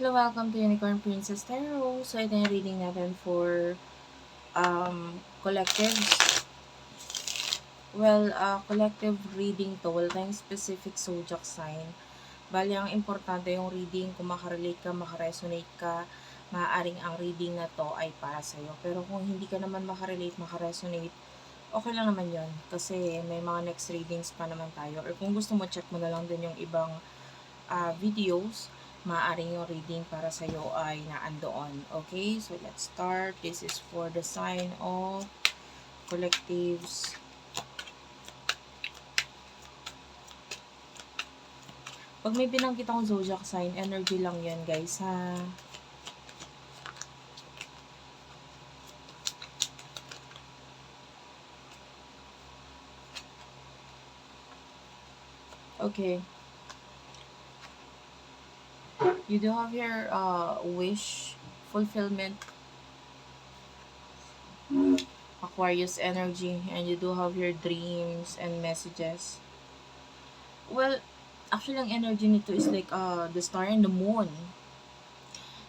Hello, welcome to Unicorn Princess Tarot. So, ito yung reading natin for um, collectives. Well, uh, collective reading to. Wala tayong specific zodiac sign. Bali, ang importante yung reading, kung makarelate ka, makaresonate ka, maaaring ang reading na to ay para sa'yo. Pero kung hindi ka naman makarelate, makaresonate, okay lang naman yon Kasi may mga next readings pa naman tayo. Or kung gusto mo, check mo na lang din yung ibang uh, videos maaaring yung reading para sa iyo ay naandoon. Okay, so let's start. This is for the sign of collectives. Pag may binanggit akong zodiac sign, energy lang yan guys ha. Okay. You do have your uh, wish fulfillment. Aquarius energy. And you do have your dreams and messages. Well, actually, ang energy nito is like uh, the star and the moon.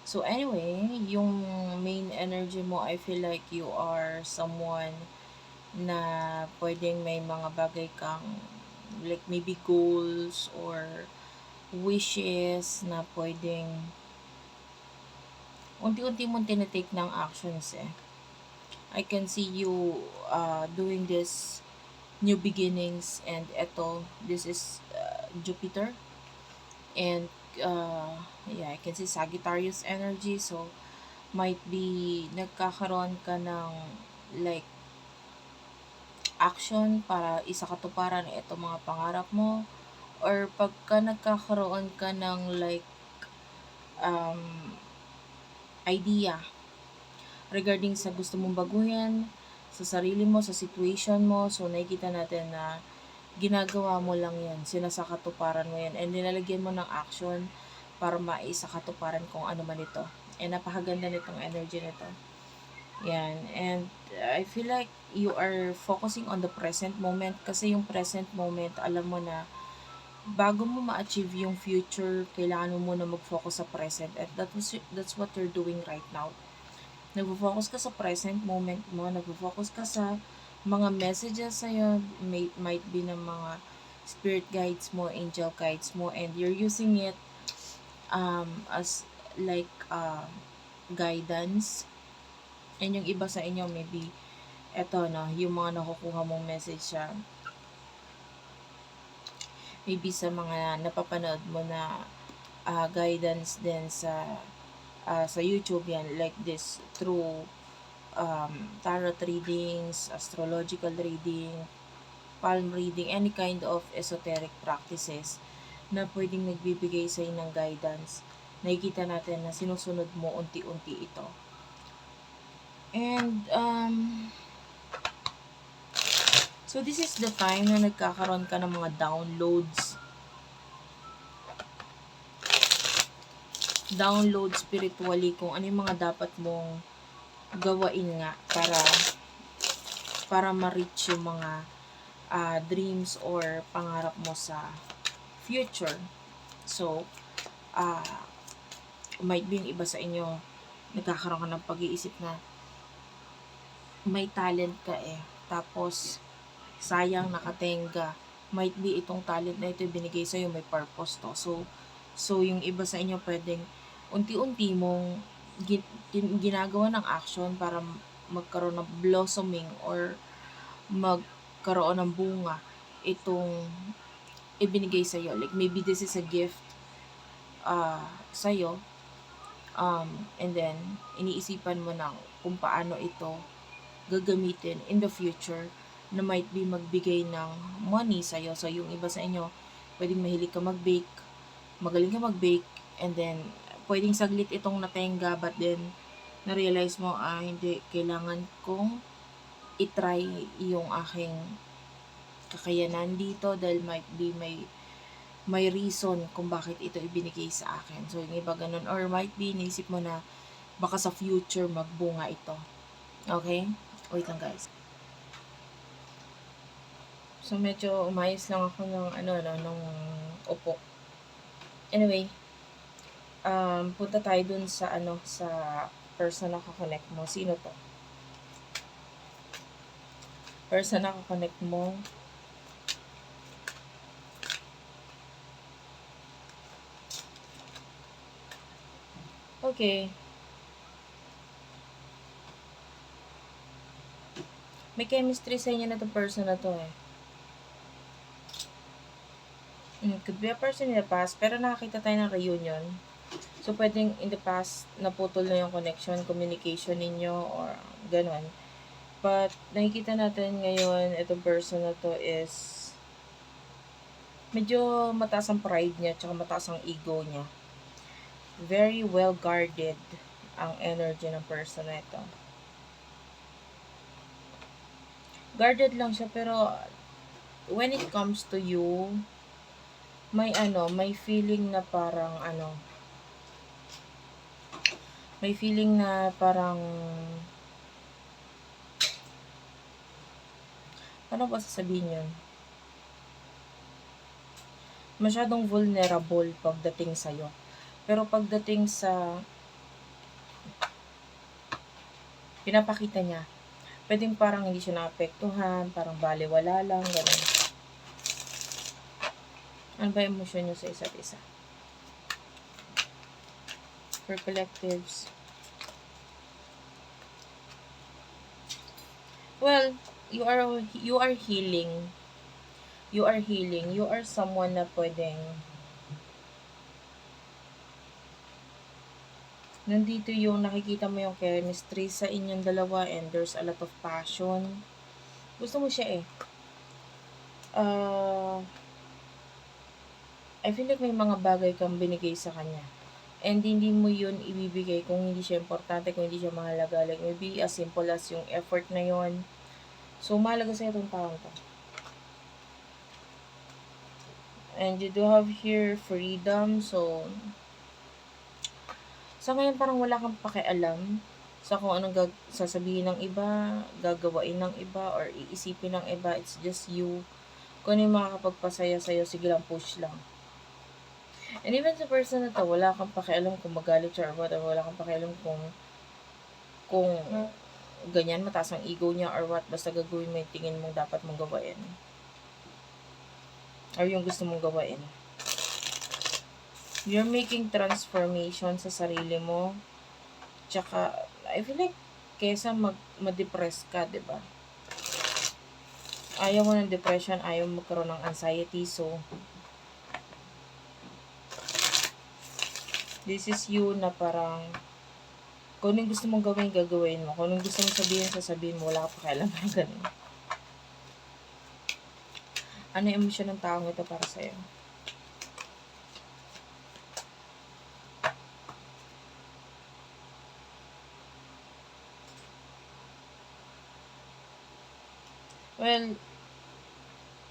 So anyway, yung main energy mo, I feel like you are someone na pwedeng may mga bagay kang like maybe goals or wishes na pwedeng unti-unti mong tinitake ng actions eh. I can see you uh, doing this new beginnings and eto, this is uh, Jupiter and uh, yeah, I can see Sagittarius energy so might be nagkakaroon ka ng like action para isa katuparan ito mga pangarap mo or pagka nagkakaroon ka ng like um, idea regarding sa gusto mong baguhin sa sarili mo, sa situation mo, so nakikita natin na ginagawa mo lang yan, sinasakatuparan mo yan, and nilalagyan mo ng action para maisakatuparan kung ano man ito. And napakaganda nitong energy nito. Yan. And I feel like you are focusing on the present moment kasi yung present moment, alam mo na bago mo ma-achieve yung future, kailangan mo muna mag-focus sa present. At that was, that's what you're doing right now. Nag-focus ka sa present moment mo, nag-focus ka sa mga messages sa'yo, may, might be ng mga spirit guides mo, angel guides mo, and you're using it um, as like uh, guidance. And yung iba sa inyo, maybe, eto no, yung mga nakukuha mong message siya, maybe sa mga napapanood mo na uh, guidance din sa uh, sa YouTube yan like this through um, tarot readings, astrological reading, palm reading, any kind of esoteric practices na pwedeng nagbibigay sa ng guidance. Nakikita natin na sinusunod mo unti-unti ito. And um, So, this is the time na nagkakaroon ka ng mga downloads. Download spiritually kung ano yung mga dapat mong gawain nga para para ma-reach yung mga uh, dreams or pangarap mo sa future. So, uh, might be yung iba sa inyo nagkakaroon ka ng pag-iisip na may talent ka eh. Tapos, sayang nakatenga. Might be itong talent na ito binigay sa'yo, may purpose to. So, so yung iba sa inyo pwedeng unti-unti mong ginagawa ng action para magkaroon ng blossoming or magkaroon ng bunga itong ibinigay sa iyo. Like maybe this is a gift uh, sa iyo. Um, and then iniisipan mo na kung paano ito gagamitin in the future na might be magbigay ng money sa'yo. So, yung iba sa inyo, pwedeng mahilig ka mag-bake, magaling ka mag-bake, and then, pwedeng saglit itong natenga, but then, na-realize mo, ah, hindi, kailangan kong itry yung aking kakayanan dito dahil might be may may reason kung bakit ito ibinigay sa akin. So, yung iba ganun. Or might be, naisip mo na baka sa future magbunga ito. Okay? Wait lang guys. So, medyo umayos lang ako ng, ano, ano, ng upo. Anyway, Um, punta tayo dun sa ano, sa person na kakonect mo. Sino to? Person na kakonect mo. Okay. May chemistry sa inyo na to person na to eh. Mm, could be a person in the past, pero nakakita tayo ng reunion. So, pwedeng in the past, naputol na yung connection, communication ninyo, or ganun. But, nakikita natin ngayon, itong person na to is medyo mataas ang pride niya, tsaka mataas ang ego niya. Very well guarded ang energy ng person na ito. Guarded lang siya, pero when it comes to you, may ano, may feeling na parang ano, may feeling na parang Paano ba sasabihin yun? Masyadong vulnerable pagdating sa'yo. Pero pagdating sa pinapakita niya, pwedeng parang hindi siya naapektuhan, parang baliwala lang, gano'n. Ano ba emosyon nyo sa isa't isa? For collectives. Well, you are you are healing. You are healing. You are someone na pwedeng nandito yung nakikita mo yung chemistry sa inyong dalawa and there's a lot of passion. Gusto mo siya eh. Uh, I feel like may mga bagay kang binigay sa kanya. And hindi mo yun ibibigay kung hindi siya importante, kung hindi siya mahalaga. Like maybe as simple as yung effort na yun, So, mahalaga sa itong taong to. And you do have here freedom. So, sa ngayon parang wala kang pakialam sa kung anong gag- sasabihin ng iba, gagawain ng iba, or iisipin ng iba. It's just you. Kung ano yung makakapagpasaya sa'yo, sige lang, push lang. And even sa person na to, wala kang pakialam kung magalit siya or what, or wala kang pakialam kung kung ganyan, mataas ang ego niya or what, basta gagawin mo yung tingin mong dapat mong gawain. Or yung gusto mong gawain. You're making transformation sa sarili mo. Tsaka, I feel like, kesa mag, ma-depress ka, ba diba? Ayaw mo ng depression, ayaw mo magkaroon ng anxiety, so, this is you na parang, kung anong gusto mong gawin, gagawin mo. Kung anong gusto mong sabihin, sasabihin mo. Wala ka pa kailan ng ganun. Ano yung emosyon ng taong ito para sa'yo? Well,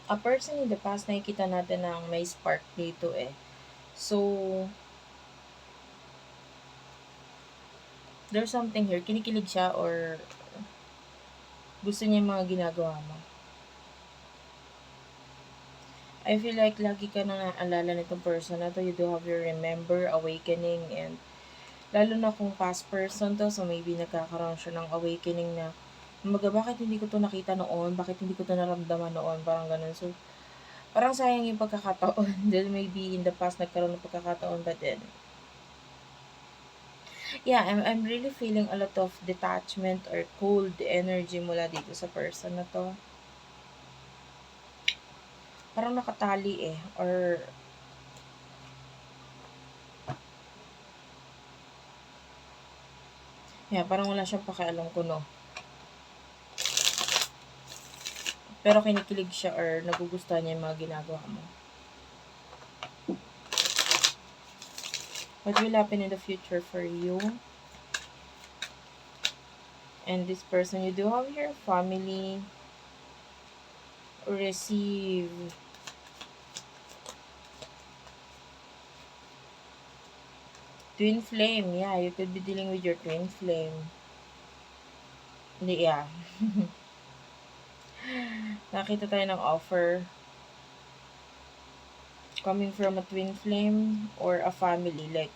a person in the past, nakikita natin na may spark dito eh. So, there's something here, kinikilig siya or gusto niya yung mga ginagawa mo. I feel like lagi ka na naalala nitong person na to. You do have your remember, awakening, and lalo na kung past person to, so maybe nagkakaroon siya ng awakening na Maga, bakit hindi ko to nakita noon? Bakit hindi ko to naramdaman noon? Parang ganun. So, parang sayang yung pagkakataon. Then maybe in the past nagkaroon ng pagkakataon, but then yeah, I'm, I'm really feeling a lot of detachment or cold energy mula dito sa person na to. Parang nakatali eh. Or, yeah, parang wala siyang pakialam ko, no. Pero kinikilig siya or nagugustuhan niya yung mga ginagawa mo. What will happen in the future for you and this person you do have your family. Receive. Twin flame. Yeah you could be dealing with your twin flame. Yeah. Nakita tayo ng offer coming from a twin flame or a family like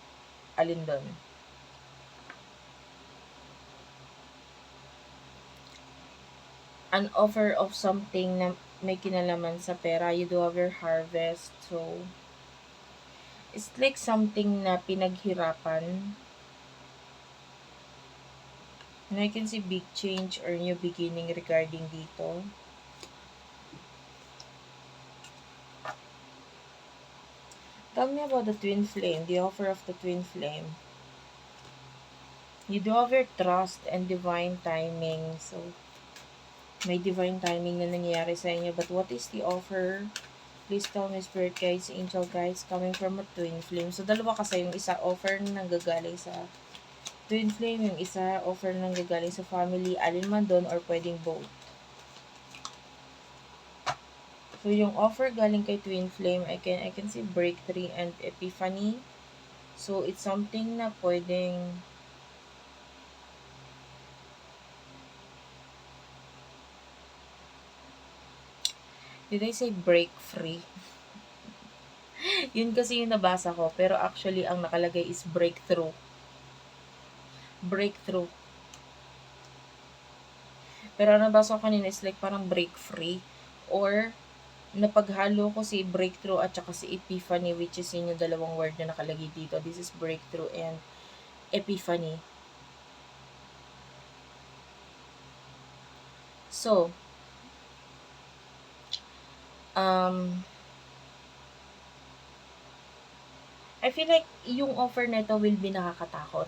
Alin doon? An offer of something na may kinalaman sa pera. You do have your harvest. So, it's like something na pinaghirapan. And I can see big change or new beginning regarding dito. Tell me about the twin flame, the offer of the twin flame. You do your trust and divine timing. So, may divine timing na nangyayari sa inyo. But what is the offer? Please tell me, spirit guides, angel guides, coming from a twin flame. So, dalawa kasi yung isa offer na nanggagaling sa twin flame, yung isa offer na nanggagaling sa family, alin man doon, or pwedeng both. So, yung offer galing kay Twin Flame, I can, I can see breakthrough and epiphany. So, it's something na pwedeng Did I say break free? Yun kasi yung nabasa ko. Pero actually, ang nakalagay is breakthrough. Breakthrough. Pero ang nabasa ko kanina is like parang break free. Or, napaghalo ko si breakthrough at saka si epiphany which is yun yung dalawang word na nakalagay dito. This is breakthrough and epiphany. So, um, I feel like yung offer nito will be nakakatakot.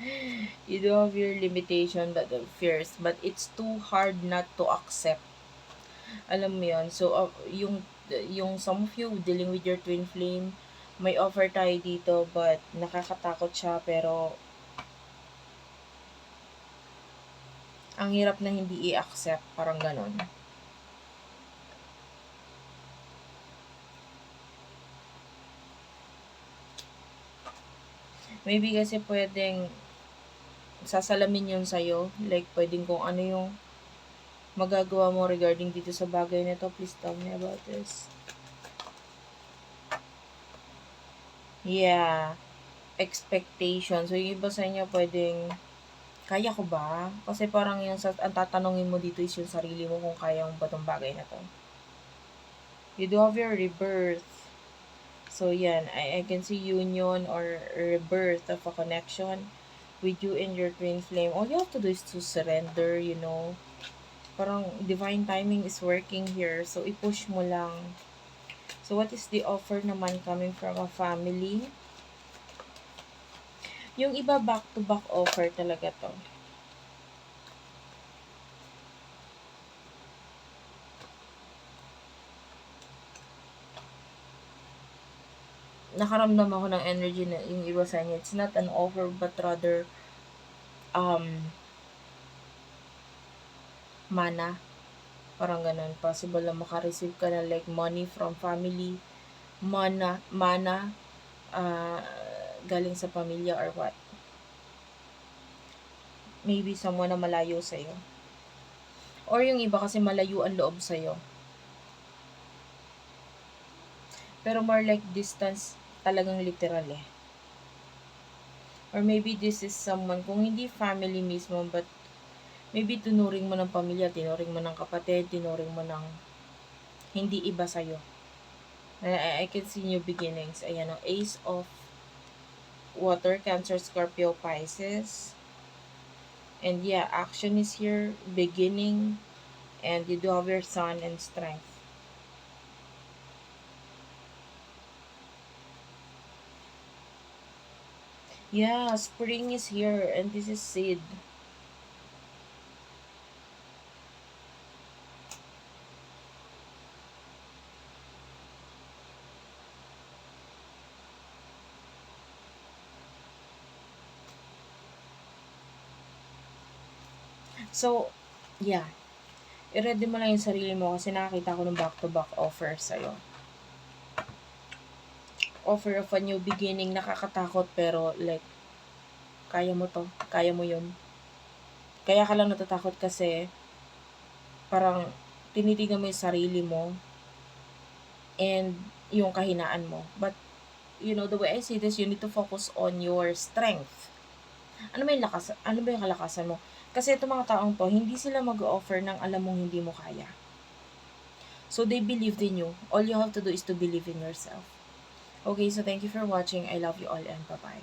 You do have your limitation but the fears, but it's too hard not to accept. Alam mo yun. So, uh, yung, yung some of you dealing with your twin flame, may offer tayo dito but nakakatakot siya pero ang hirap na hindi i-accept. Parang ganon. Maybe kasi pwedeng sasalamin yun sa'yo. Like, pwedeng kung ano yung magagawa mo regarding dito sa bagay na to. Please tell me about this. Yeah. Expectation. So, yung iba sa inyo pwedeng, kaya ko ba? Kasi parang yung sa, ang tatanungin mo dito is yung sarili mo kung kaya mo ba tong bagay na to. You do have your rebirth. So, yan. I, I can see union or rebirth of a connection with you and your twin flame. All you have to do is to surrender, you know. Parang divine timing is working here. So, i-push mo lang. So, what is the offer naman coming from a family? Yung iba back-to-back offer talaga to. nakaramdam ako ng energy na yung iba sa inyo. It's not an offer but rather um mana. Parang ganun. Possible na makareceive ka na like money from family. Mana, mana uh, galing sa pamilya or what. Maybe someone na malayo sa'yo. Or yung iba kasi malayo ang loob sa'yo. Pero more like distance talagang literal eh. Or maybe this is someone, kung hindi family mismo, but maybe tunuring mo ng pamilya, tinuring mo ng kapatid, tinuring mo ng hindi iba sa'yo. I, I can see new beginnings. Ayan o, Ace of Water, Cancer, Scorpio, Pisces. And yeah, action is here, beginning, and you do have your sun and strength. Yeah, spring is here and this is seed. So, yeah. I-ready mo lang yung sarili mo kasi nakakita ko ng back-to-back offer sa'yo offer of a new beginning, nakakatakot pero like, kaya mo to, kaya mo yun. Kaya ka lang natatakot kasi parang tinitingnan mo yung sarili mo and yung kahinaan mo. But you know, the way I see this, you need to focus on your strength. Ano ba yung lakas, ano ba yung kalakasan mo? Kasi itong mga taong to, hindi sila mag-offer ng alam mong hindi mo kaya. So, they believed in you. All you have to do is to believe in yourself. Okay, so thank you for watching. I love you all and bye-bye.